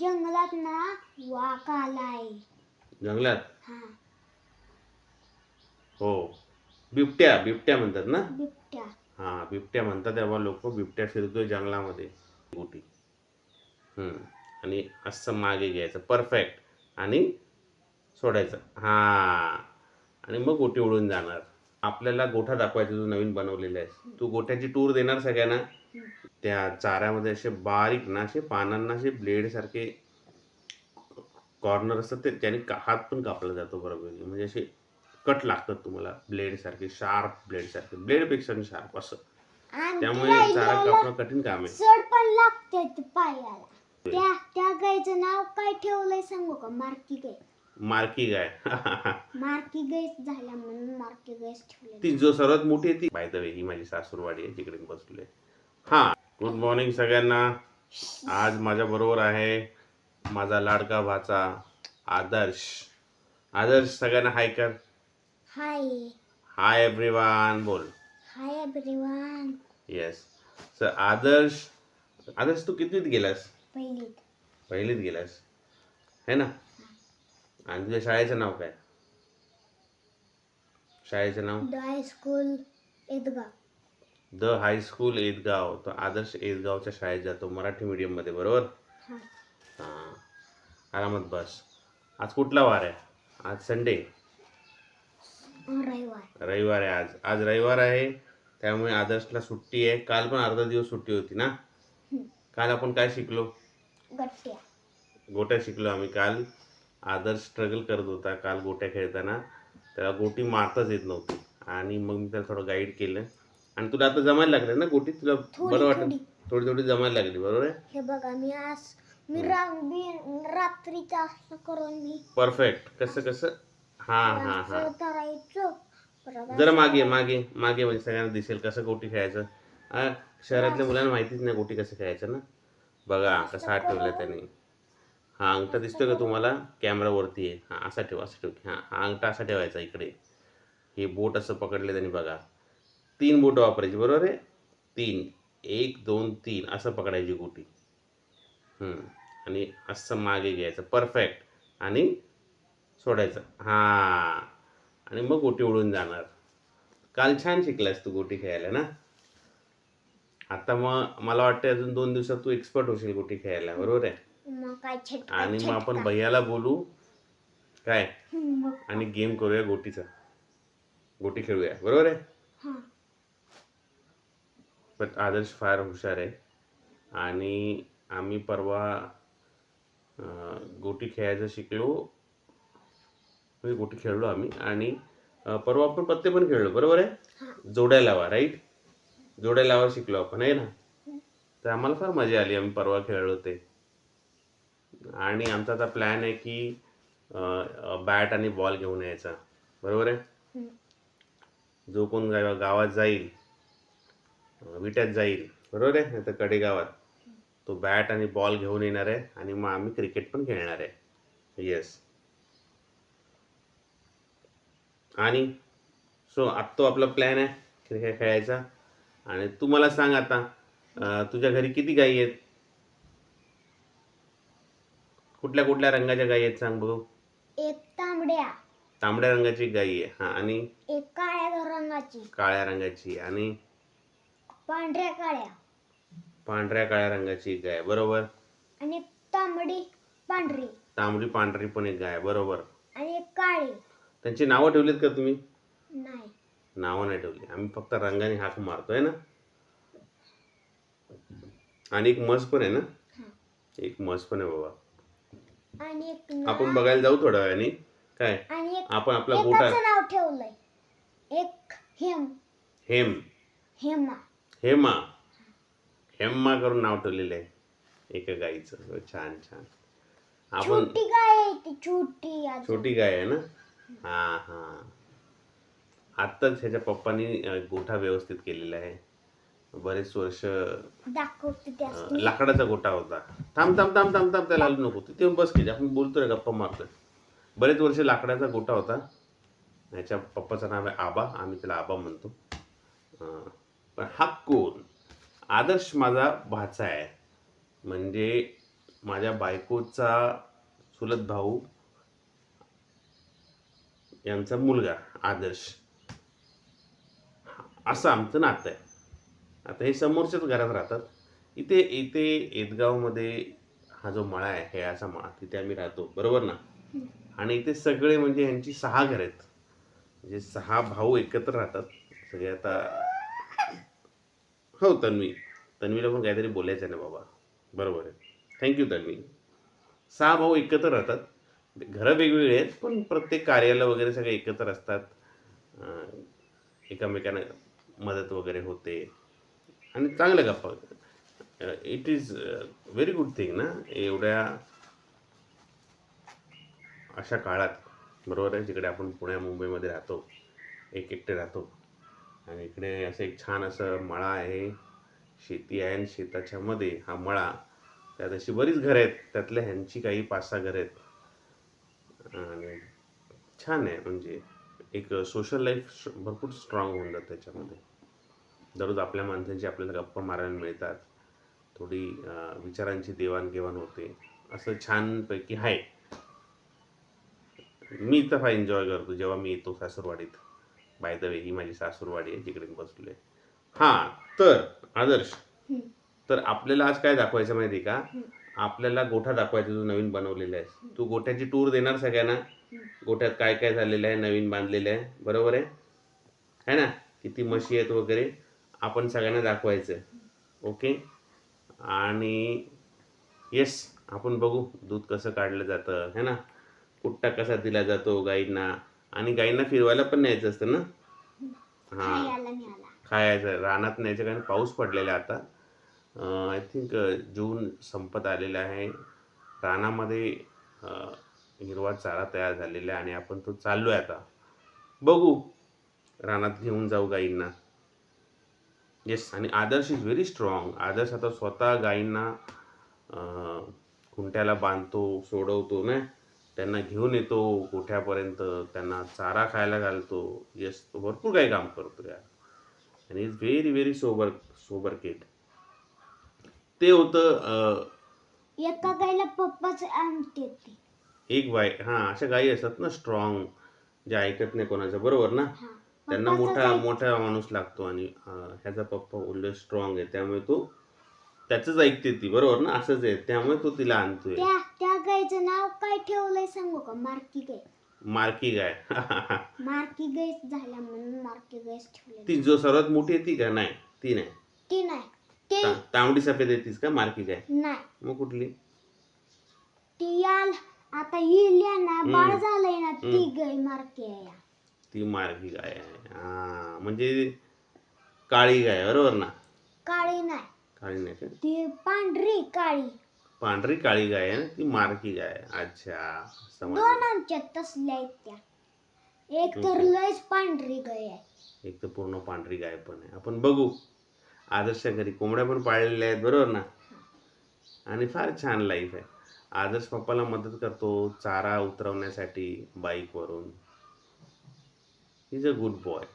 जंगलात ना वाघ आलाय. जंगलात? हा. हो. बिबट्या बिबट्या म्हणतात ना? बिबट्या. हा बिबट्या म्हणतात तेव्हा लोक बिबट्या फिरतोय जंगलामध्ये. गोटी. हम्म. आणि असं मागे घ्यायचं. परफेक्ट आणि सोडायचं. हा. आणि मग गोटी उडून जाणार. आपल्याला गोठा दाखवायचा तू नवीन बनवलेला आहे. तू गोठ्याची टूर देणार सगळ्यांना. त्या चाऱ्यामध्ये असे बारीक ना असे पानांना असे ब्लेड सारखे कॉर्नर असतात ते त्याने का- हात पण कापला जातो बरोबर. म्हणजे असे कट लागतात तुम्हाला. ब्लेड सारखे शार्प ब्लेड सारखे. ब्लेडपेक्षा शार्प असं. त्यामुळे चारा कापणं कठीण काम आहे. पण लागते पायाला. त्या त्या गायचं नाव काय ठेवलंय सांगू का? मार्की गाय मार्की गाय मार्की गायच झाल्या म्हणून मार्की गायच ठेवले ती जो सर्वात मोठी आहे ती. बाय द वे ही माझी सासूरवाडी आहे तिकडे मी बसलोय. हा गुड मॉर्निंग सगळ्यांना. आज माझ्या बरोबर आहे माझा लाडका भाचा आदर्श. आदर्श सगळ्यांना हाय कर. हाय हाय एव्हरीवन बोल. Hi everyone yes sir Adarsh Adarsh तू कितवीत गेलास? पहिली पहिलीत गेलास. है ना? आणि तुझ्या शाळेचं नाव काय? शाळेचं नाव? The high school the high school Edgaon. तो आदर्श एदगावच्या शाळेत जातो मराठी मीडियममध्ये बरोबर? हा. आरामात बस. आज कुठला वार आहे? आज संडे रविवार. रविवार आहे आज. आज रविवार आहे त्यामुळे आदर्शला सुट्टी आहे. काल पण अर्धा दिवस सुट्टी होती ना? काल आपण काय शिकलो? गोट्या शिकलो आम्ही काल. आदर्श स्ट्रगल करत होता काल गोट्या खेळताना. त्याला गोटी मारताच येत नव्हती. आणि मग मी त्याला थोडं गाईड केलं. आणि तुला आता जमायला लागलं ना गोटी? तुला बरं वाटत थोडी. थोडी जमायला लागली बरोबर आहे? हे बघा मी आज मी रा मी रात्रीचा असं करून मी परफेक्ट कसं कसं? हां हां हां. असं करायचं परत जरा मागे मागे मागे म्हणजे सगळ्यांना दिसेल कसं गोटी खेळायचं. हा, शहरातल्या मुलांना माहितीच नाही गोटी कसं खेळायचं ना. बघा कसा हात ठेवलाय त्याने. हा अंगठा दिसतोय का तुम्हाला? कॅमेरावरती आहे. हा असा ठेवा असा ठेव. हा हा अंगठा असा ठेवायचा इकडे. हे बोट असं पकडले त्यांनी बघा. तीन बोट वापरायची बरोबर आहे? तीन. एक दोन तीन. असं पकडायची गोटी. आणि असं मागे घ्यायचं. परफेक्ट. आणि सोडायचं. हां. आणि मग गोटी उडून जाणार. काल छान शिकलास तू गोटी खेळायला ना? आता मग मला वाटतं अजून दोन दिवसात तू एक्सपर्ट होशील गोटी खेळायला. बरोबर आहे? मग काय छटका आणि मग आपण भैयाला बोलू. काय? मग आणि गेम करूया गोटीचा. गोटी खेळूया. बरोबर आहे? हा. पण आदर्श फार हुशार आहे. आणि आम्ही परवा अं, गोटी खेळायचं शिकलो. म्हणजे गोटी खेळलो आम्ही. आणि अं, परवा आपण पत्ते पण खेळलो. बरोबर आहे? जोड्या लावा राईट? जोड्या लावा शिकलो आपण आहे ना? तर आम्हाला फार मजा आली. आम्ही परवा खेळलो ते. आणि आमचा आता प्लॅन आहे की बॅट आणि बॉल घेऊन यायचा. बरोबर आहे? जो कोण गावा गावात जाईल विट्यात जाईल बरोबर आहे? नाही तर कडेगावात. तो बॅट आणि बॉल घेऊन येणार आहे आणि मग आम्ही क्रिकेट पण खेळणार आहे. येस आणि सो आता तो आपला प्लॅन आहे क्रिकेट खेळायचा. आणि तू मला सांग आता तुझ्या घरी किती गाई आहेत? कुठल्या कुठल्या रंगाच्या गायी आहेत सांग? बघू एक तांबड्या. तांबड्या रंगाची गायी आहे. हा आणि? एक काळ्या रंगाची. काळ्या रंगाची. आणि? पांढऱ्या काळ्या. पांढऱ्या काळ्या रंगाची गाय बरोबर? आणि तांबडी पांढरी. तांबडी पांढरी पण एक गाय बरोबर? आणि एक काळी. त्यांची नावं ठेवलीत का तुम्ही? नाही. नावं नाही ठेवली. आम्ही फक्त रंगाने हाक मारतोय ना? आणि एक म्हस पण आहे ना. एक म्हस पण आहे बाबा. आणि एक ना- आपण बघायला जाऊ थोड्या वेळाने. काय? आणि एक आपण आपला गोठा एकाचं नाव ठेवलंय. एक हेम. हेम. हेमा. हेमा. हेम्मा करून नाव ठेवलेलं आहे. एका गाईचं. हो, छान छान. आपण छोटी गाय आहे ती छोटी. छोटी गाय आहे ना? हा हा. आत्ताच ह्याच्या पप्पानी अं, गोठा व्यवस्थित केलेला आहे. बरेच वर्ष दाखवते लाकडाचा गोठा होता. थांब थांब थांब थांब थांब त्याला हलू नको. तिथे बस की आपण बोलतोय गप्पा मारतोय. बरेच वर्ष लाकडाचा गोठा होता. ह्याच्या पप्पाचं नाव आहे आबा आम्ही त्याला आबा म्हणतो. पण हा कोण? आदर्श माझा भाचा आहे. म्हणजे माझ्या बायकोचा चुलत भाऊ यांचा मुलगा आदर्श. असं आमचं नातं आहे. आता हे समोरच्याच घरात राहतात. इथे इथे येतगावमध्ये हा जो मळा आहे हे असा मळा तिथे आम्ही राहतो. बरोबर ना? आणि इथे सगळे म्हणजे यांची सहा घर आहेत. म्हणजे सहा भाऊ एकत्र राहतात. सगळे आता हो तन्वी. तन्वीला पण काहीतरी बोलायचं आहे ना बाबा. बरोबर आहे. Thank you Tanvi. सहा भाऊ एकत्र राहतात. घरं वेगवेगळी आहेत पण प्रत्येक कार्याला वगैरे सगळे एकत्र असतात. एकमेकांना मदत वगैरे होते. आणि चांगल्या गप्पा it is very good thing ना? एवढ्या अशा काळात बरोबर आहे? जिकडे आपण पुण्या मुंबईमध्ये राहतो एक एकटे राहतो आणि इकडे असं एक छान असं मळा आहे शेती आहे आणि शेताच्या मध्ये हा मळा त्यात अशी बरीच घरं आहेत. त्यातल्या ह्यांची काही पाच सहा घरं आहेत. आणि छान आहे म्हणजे एक सोशल लाईफ भरपूर स्ट्रॉंग होऊन जातं त्याच्यामध्ये. दररोज आपल्या माणसांची आपल्याला गप्पा मारायला मिळतात. थोडी विचारांची देवाणघेवाण होते. असं छानपैकी आहे. मी तर फार एन्जॉय करतो. जेव्हा मी येतो सासूरवाडीत. बाय द वे ही माझी सासूरवाडी आहे जिकडे मी बसलोय. हां तर आदर्श. तर आपल्याला आज काय दाखवायचं माहिती आहे का. आपल्याला गोठा दाखवायचा जो नवीन बनवलेला आहे. तू गोठ्याची टूर देणार सगळ्यांना? गोठ्यात काय काय झालेलं आहे नवीन बांधलेलं आहे? बरोबर आहे? है ना? किती म्हशी आहेत वगैरे? आपण सगळ्यांना दाखवायचं. ओके आणि येस आपण बघू दूध कसं काढलं जातं है ना? कुट्टा कसा दिला जातो गाईंना? आणि गाईंना फिरवायला पण न्यायचं असतं ना? हां. खायचं रानात न्यायचं कारण पाऊस पडलेला आता. आय थिंक जून संपत आलेला आहे. रानामध्ये हिरवा चारा तयार झालेला आहे आणि आपण तो चाललो आहे आता. बघू रानात घेऊन जाऊ गाईंना. येस आणि Adarsh is very strong Adarsh आता स्वतः गाईंना अं, खुंट्याला बांधतो सोडवतो ना त्यांना घेऊन येतो गोठ्यापर्यंत त्यांना चारा खायला घालतो. येस तो भरपूर काही काम करतो यार. आणि is very very sober sober kid ते होतं एका गाईला पप्पाच एक बाय हां अशा गायी असतात ना स्ट्रॉंग जे ऐकत नाही कोणाचं बरोबर ना? हा. त्यांना मोठा मोठा माणूस लागतो आणि ह्याचा पप्पा उलट स्ट्रॉंग आहे. त्यामुळे तो त्याचंच ऐकते ती बरोबर ना? असंच आहे. त्यामुळे तो तिला आणतोय. त्या त्या गाईचं नाव काय ठेवलंय सांगू का? मार्की गाय. मार्की गाय. मार्की गाय झाल्या म्हणून मार्की गायच ठेवले ती जो सर्वात मोठी आहे ती का? नाही. ती नाही. ती नाही. ती तांबडी सफेद तीच का मार्की गाय? नाही. मग कुठली? ती याल आता येईल ना बाळ. झालंय ना ती गाय मार्की आहे. ती मार्गी गाय आहे. हा म्हणजे काळी गाय बरोबर ना? काळी नाही. काळी नाही का? ती पांढरी काळी. पांढरी काळी गाय आहे ना ती मार्की गाय आहे. अच्छा दोन आमच्यात तसल्या आहेत त्या. एक तर लयच पांढरी गाय आहे. एक तर पूर्ण पांढरी गाय पण आहे. आपण बघू. आदर्श घरी कोंबड्या पण पाळलेल्या आहेत बरोबर ना? आणि फार छान लाईफ आहे. आदर्श पप्पाला मदत करतो चारा उतरवण्यासाठी बाईकवरून इज अ गुड बॉय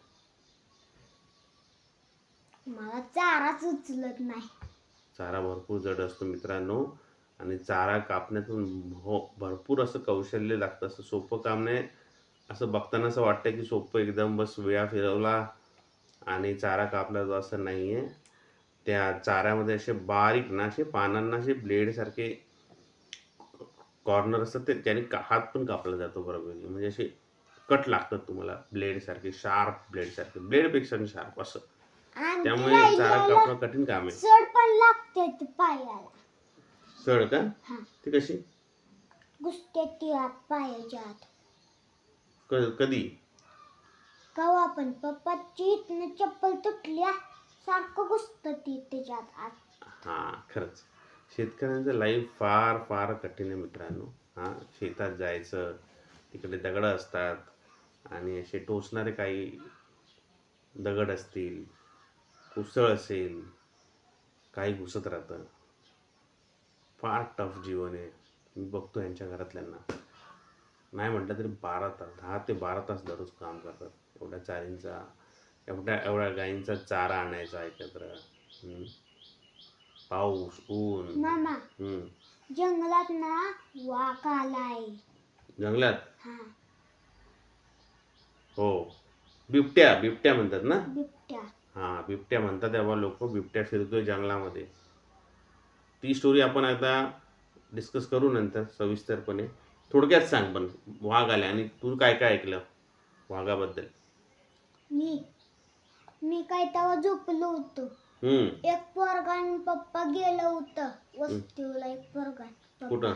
मला चाराच उचलत नाही. चारा भरपूर जड असतो मित्रांनो. आणि चारा कापण्यातून हो भरपूर असं कौशल्य लागतं असं सोपं काम नाही. असं बघताना असं वाटतं की सोपं एकदम बस वेळा फिरवला आणि चारा कापला जातो असं नाही आहे त्या चाऱ्यामध्ये असे बारीक ना असे पानांना असे ब्लेडसारखे कॉर्नर असतात ते त्याने हात पण कापला जातो बरोबर. म्हणजे असे कट लागतात तुम्हाला. ब्लेडसारखे शार्प ब्लेडसारखे. ब्लेडपेक्षा शार्प असं. त्यामुळे चारा कापणं कठीण काम आहे. सड पण लागते ती पायाला. सड का? हा. ती कशी? घुसते ती आत पायाच्या आत. क- कधी? कवा पण. पप्पाची इथनं चप्पल तुटल्या सारखं घुसत ती त्याच्यात आत. हां खरंच. शेतकऱ्यांचं लाईफ फार फार कठीण आहे मित्रांनो. हां शेतात जायचं तिकडे दगडं असतात आणि असे टोचणारे काही दगड असतील कुसळ असेल काही घुसत राहतं. फार टफ जीवन आहे. मी बघतो यांच्या घरातल्यांना. नाही म्हटलं तरी बारा तास दहा ते बारा तास दररोज काम करतात. एवढ्या चारींचा एवढ्या एवढ्या गायींचा चारा आणायचा एकत्र. हम्म. पाऊस ऊन. मामा. जंगलात ना वाघ आलाय. जंगलात? हा. बिबट्या बिबट्या म्हणतात ना? बिबट्या. हा बिबट्या म्हणतात तेव्हा लोक बिबट्या फिरतोय जंगलामध्ये. ती स्टोरी आपण आता डिस्कस करू नंतर सविस्तरपणे. थोडक्यात सांग पण वाघ आले आणि तू काय काय ऐकलं वाघाबद्दल? मी मी काय तेव्हा झोपलो होतो. हम्म. एक पोरगा आणि पप्पा गेलं होतं. वस्तीला एक पोरगा आणि पप्पा. कुठं?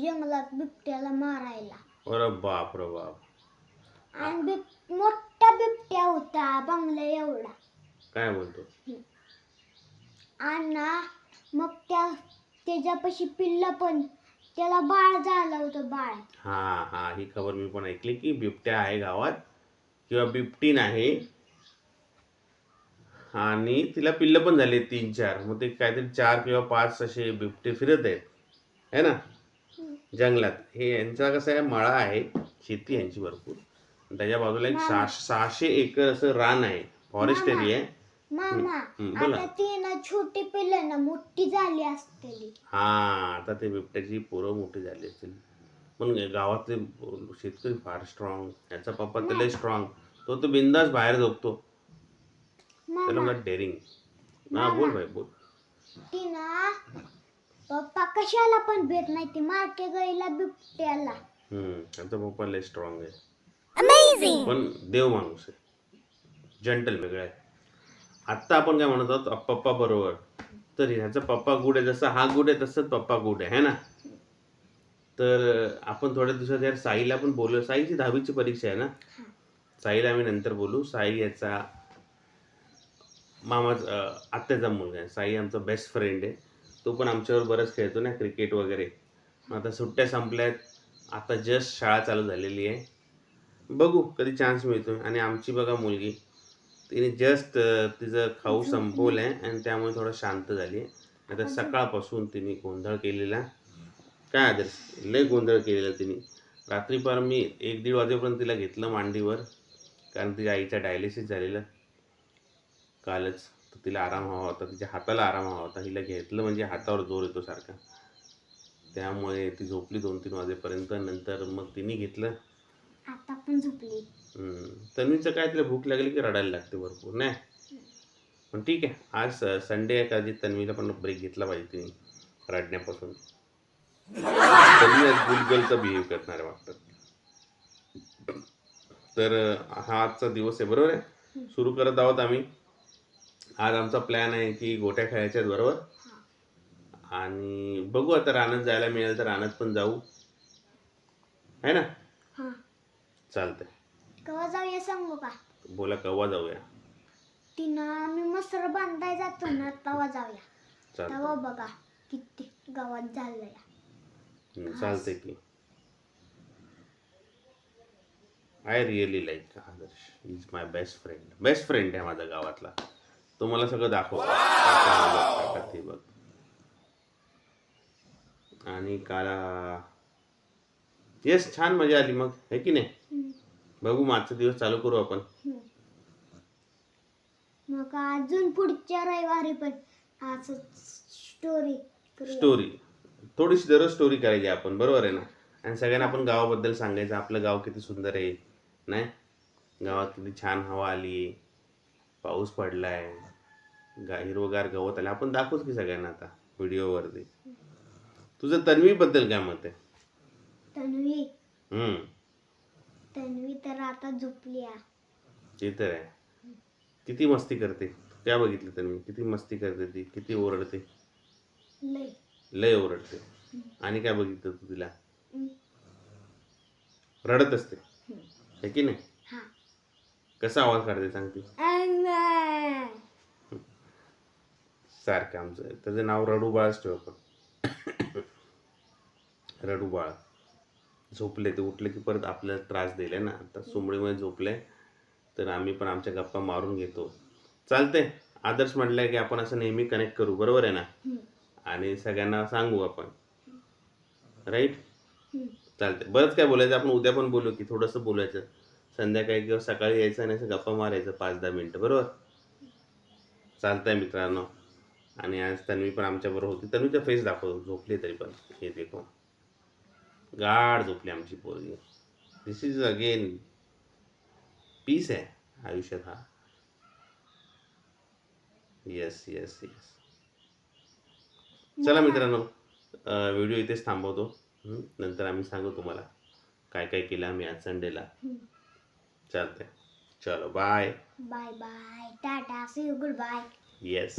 जंगलात बिबट्याला मारायला. अरे बाप रे बाप. आणि बिब मोठा बिबट्या होता बंगला एवढा. काय बोलतो? आणि ना मग त्या त्याच्यापाशी पिल्ल पण त्याला बाळ झालं होतं बाळ. हा हा ही खबर मी पण ऐकली की बिबट्या आहे गावात किंवा बिबटीन आहे. आणि तिला पिल्ल पण झाले तीन चार. मग ते काहीतरी चार किंवा पाच असे बिबटे फिरत आहेत. है ना? जंगलात. हे यांचा कसं आहे? मळा आहे. शेती यांची भरपूर. त्याच्या बाजूला एक सहा सहाशे एकर असं रान आहे. फॉरेस्ट एरिया आहे. मामा हम्म, बोला. आता ती ना छोटी पिल्ल ना मोठी झाली असतेली. हा आता ते बिबट्याची पोरं मोठी झाली असतील. पण गावातले शेतकरी फार स्ट्रॉंग याचा पप्पा त्याला स्ट्रॉंग तो तर बिंदास बाहेर झोपतो. त्याला मामा म्हणतात डेअरिंग हा बोल भाई बोल. ती ना पप्पा कशाला पण भेट नाही ती मारते गईला बिबट्याला. हम्म त्यांचा पप्पा लय स्ट्रॉंग आहे. पण देव माणूस आहे. जंटल वेगळा आहे. आत्ता आपण काय म्हणत आहोत पप्पा बरोबर. तर ह्याचा पप्पा गुड आहे जसं हा गुड आहे तसंच पप्पा गुड आहे है ना? तर आपण थोड्या दिवसात यार साईला पण बोलू साईची दहावीची परीक्षा आहे ना? साईला आम्ही नंतर बोलू. साई याचा मामा आत्याचा मुलगा आहे. साई आमचा बेस्ट फ्रेंड आहे. तो पण आमच्यावर बरंच खेळतो ना क्रिकेट वगैरे. मग आता सुट्ट्या संपल्यात. आता जस्ट शाळा चालू झालेली आहे. बघू कधी चान्स मिळतो आणि आमची बघा मुलगी तिने जस्ट तिचं खाऊ संपवलं आहे आणि त्यामुळे थोडं शांत झाली आहे आता सकाळपासून तिने गोंधळ केलेला. काय आदर्श? लय गोंधळ केलेला तिने. रात्री पण मी एक दीड वाजेपर्यंत तिला घेतलं मांडीवर कारण तिच्या आईचा डायलिसिस झालेलं. कालच तर तिला आराम हवा होता. तिच्या हाताला आराम हवा होता. हिला घेतलं म्हणजे हातावर जोर येतो सारखा. त्यामुळे ती झोपली दोन तीन वाजेपर्यंत. नंतर मग तिने घेतलं. आता पण झोपली. तन्वीचं काय तिला भूक लागली की रडायला लागते भरपूर नाही? पण ठीक आहे. आज संडे आहे कधी तन्वीला पण ब्रेक घेतला पाहिजे तिने रडण्यापासून. तन्वी आज गुलगलचा बिहेव करणार आहे वाटतं. तर हा आजचा दिवस आहे बरोबर आहे? सुरू करत आहोत आम्ही. आज आमचा प्लॅन आहे की गोट्या खेळायच्या बरोबर? आणि बघू आता रानात जायला मिळेल तर रानात पण जाऊ. आहे ना? हा चालतंय. केव्हा जाऊया सांगू का? बोला केव्हा जाऊया? तिनं आम्ही मसर बांधाय जातो ना तेव्हा जाऊया. चालतंय. तेव्हा बघा किती गावात हम्म, चालतंय की. I really like Adarsh. Is my best friend best friend आहे माझा गावातला. तो मला सगळं दाखव. ते बघ. आणि काला येस छान मजा आली मग है की नाही. बघू मागचा दिवस चालू करू आपण. मग अजून पुढच्या रविवारी पण असं स्टोरी स्टोरी थोडीशी दररोज स्टोरी करायची आपण बरोबर आहे ना? आणि सगळ्यांना आपण गावाबद्दल सांगायचं आपलं गाव किती सुंदर आहे नाही? गावात किती छान हवा आली पाऊस पडलाय गा हिरवगार गवत आले. आपण दाखवूच की सगळ्यांना आता व्हिडिओवरती तुझं तन्वीबद्दल काय मत आहे? तन्वी. हम्म. तन्वी तर आता झोपली आहे. ते तर आहे. किती मस्ती करते. त्या बघितली तन्वी. किती मस्ती करते ती. किती ओरडते. लय. लय ओरडते. आणि काय बघितलं तू तिला? हम्म. रडत असते. है की नाही? हा. कसा आवाज काढते सांगते. सारखं आमचं. त्याचं नाव रडू बाळच ठेव आपण. रडू बाळ झोपले ते उठले की परत आपल्याला त्रास दिले ना. आता सुमडीमध्ये झोपले तर आम्ही पण आमच्या गप्पा मारून घेतो. चालते आदर्श म्हटलंय की आपण असं नेहमी कनेक्ट करू. बरोबर आहे ना. आणि सगळ्यांना सांगू आपण. राईट. चालते बरंच काय बोलायचं. आपण उद्या पण बोलू की थोडंसं बोलायचं. संध्याकाळी किंवा सकाळी यायचं आणि असं गप्पा मारायचं पाच दहा मिनटं. बरोबर? चालतंय मित्रांनो. आणि आज तन्वी पण आमच्याबरोबर होती. तन्वीचा फेस दाखव. झोपली तरी पण. हे देखो. गाढ झोपली आमची पोरगी. दिस इज अगेन पीस आहे आयुष्यात हा. येस येस येस चला मित्रांनो व्हिडिओ इथेच थांबवतो? नंतर आम्ही सांगू तुम्हाला काय काय केलं आम्ही आज संडेला चालतंय. चलो बाय बाय बाय टाटा सी गुड बाय येस